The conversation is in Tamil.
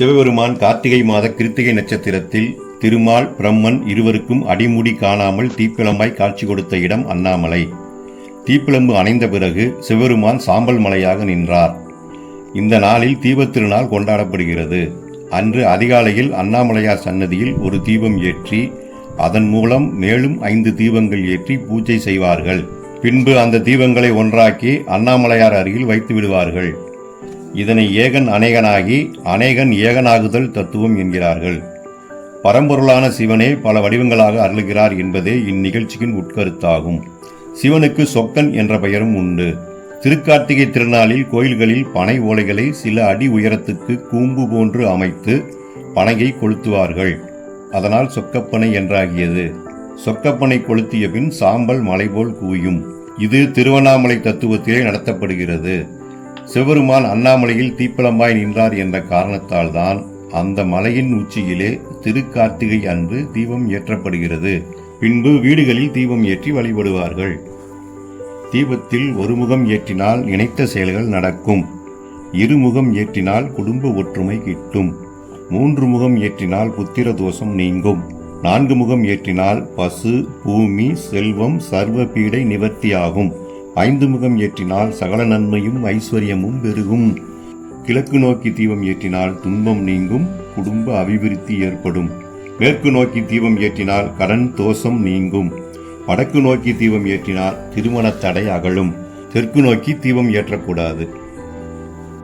சிவபெருமான் கார்த்திகை மாத கிருத்திகை நட்சத்திரத்தில் திருமால் பிரம்மன் இருவருக்கும் அடிமுடி காணாமல் தீப்பிழம்பாய் காட்சி கொடுத்த இடம் அண்ணாமலை. தீப்பிழம்பு அணைந்த பிறகு சிவபெருமான் சாம்பல் மலையாக நின்றார். இந்த நாளில் தீபத்திருநாள் கொண்டாடப்படுகிறது. அன்று அதிகாலையில் அண்ணாமலையார் சன்னதியில் ஒரு தீபம் ஏற்றி அதன் மூலம் மேலும் ஐந்து தீபங்கள் ஏற்றி பூஜை செய்வார்கள். பின்பு அந்த தீபங்களை ஒன்றாக்கி அண்ணாமலையார் அருகில் வைத்து விடுவார்கள். இதனை ஏகன் அநேகனாகி அநேகன் ஏகனாகுதல் தத்துவம் என்கிறார்கள். பரம்பொருளான சிவனே பல வடிவங்களாக அருளுகிறார் என்பதே இந்நிகழ்ச்சியின் உட்கருத்தாகும். சிவனுக்கு சொக்கன் என்ற பெயரும் உண்டு. திருக்கார்த்திகை திருநாளில் கோயில்களில் பனை ஓலைகளை சில அடி உயரத்துக்கு கூம்பு போன்று அமைத்து பனையை கொளுத்துவார்கள். அதனால் சொக்கப்பனை என்றாகியது. சொக்கப்பனை கொளுத்திய பின் சாம்பல் மலை போல் கூயும். இது திருவண்ணாமலை தத்துவத்திலே நடத்தப்படுகிறது. சிவபெருமான் அண்ணாமலையில் தீப்பலமாய் நின்றார் என்ற காரணத்தால் தான் அந்த மலையின் உச்சியிலே திருக்கார்த்திகை அன்று தீபம் ஏற்றப்படுகிறது. பின்பு வீடுகளில் தீபம் ஏற்றி வழிபடுவார்கள். தீபத்தில் ஒரு முகம் ஏற்றினால் நினைத்த செயல்கள் நடக்கும். இருமுகம் ஏற்றினால் குடும்ப ஒற்றுமை கிட்டும். மூன்று முகம் ஏற்றினால் புத்திர தோஷம் நீங்கும். நான்கு முகம் ஏற்றினால் பசு பூமி செல்வம் சர்வ பீடை நிவர்த்தியாகும். ஐந்து முகம் ஏற்றினால் சகல நன்மையும் ஐஸ்வர்யமும் பெருகும். கிழக்கு நோக்கி தீபம் ஏற்றினால் துன்பம் நீங்கும் குடும்ப அபிவிருத்தி ஏற்படும். மேற்கு நோக்கி தீபம் ஏற்றினால் கடன் தோஷம் நீங்கும். வடக்கு நோக்கி தீபம் ஏற்றினால் திருமண தடை அகலும். தெற்கு நோக்கி தீபம் ஏற்றக்கூடாது.